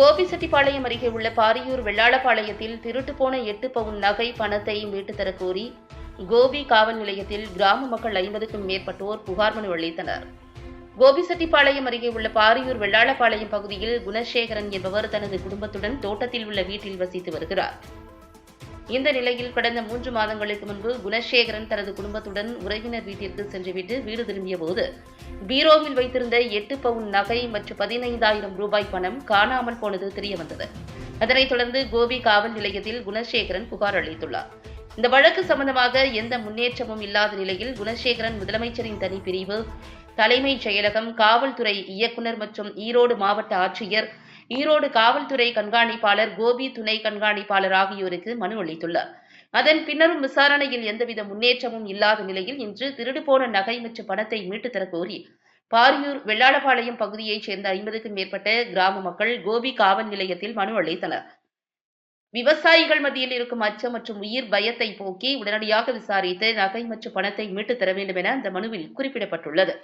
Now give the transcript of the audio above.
கோபிசெட்டிப்பாளையம் அருகே உள்ள பாரியூர் வெள்ளாளப்பாளையத்தில் திருட்டு போன எட்டு பவுன் நகை பணத்தை மீட்டு தரக் கோரி கோபி காவல் நிலையத்தில் கிராம மக்கள் ஐம்பதுக்கும் மேற்பட்டோர் புகார் மனு அளித்தனர். கோபிசெட்டிப்பாளையம் அருகே உள்ள பாரியூர் வெள்ளாளப்பாளையம் பகுதியில் குணசேகரன் என்பவர் தனது குடும்பத்துடன் தோட்டத்தில் உள்ள வீட்டில் வசித்து வருகிறார். இந்த நிலையில் கடந்த மூன்று மாதங்களுக்கு முன்பு குணசேகரன் தனது குடும்பத்துடன் உறவினர் வீட்டிற்கு சென்றுவிட்டு வீடு திரும்பிய போது பீரோவில் வைத்திருந்த எட்டு பவுன் நகை மற்றும் பதினைந்தாயிரம் ரூபாய் பணம் காணாமல் போனது தெரியவந்தது. அதனைத் தொடர்ந்து கோபி காவல் நிலையத்தில் குணசேகரன் புகார் அளித்துள்ளார். இந்த வழக்கு சம்பந்தமாக எந்த முன்னேற்றமும் இல்லாத நிலையில் குணசேகரன் முதலமைச்சரின் தனிப்பிரிவு தலைமைச் செயலகம் காவல்துறை இயக்குநர் மற்றும் ஈரோடு மாவட்ட ஆட்சியர் ஈரோடு காவல்துறை கண்காணிப்பாளர் கோபி துணை கண்காணிப்பாளர் ஆகியோருக்கு மனு அளித்துள்ளார். அதன் பின்னரும் விசாரணையில் எந்தவித முன்னேற்றமும் இல்லாத நிலையில் இன்று திருடு போன நகை மற்றும் பணத்தை மீட்டு தர கோரி பாரியூர் வெள்ளாளபாளையம் பகுதியைச் சேர்ந்த ஐம்பதுக்கும் மேற்பட்ட கிராம மக்கள் கோபி காவல் நிலையத்தில் மனு அளித்தனர். விவசாயிகள் மத்தியில் இருக்கும் அச்சம் மற்றும் உயிர் பயத்தை போக்கி உடனடியாக விசாரித்து நகை மற்றும் பணத்தை மீட்டு தர வேண்டும் என அந்த மனுவில் குறிப்பிடப்பட்டுள்ளது.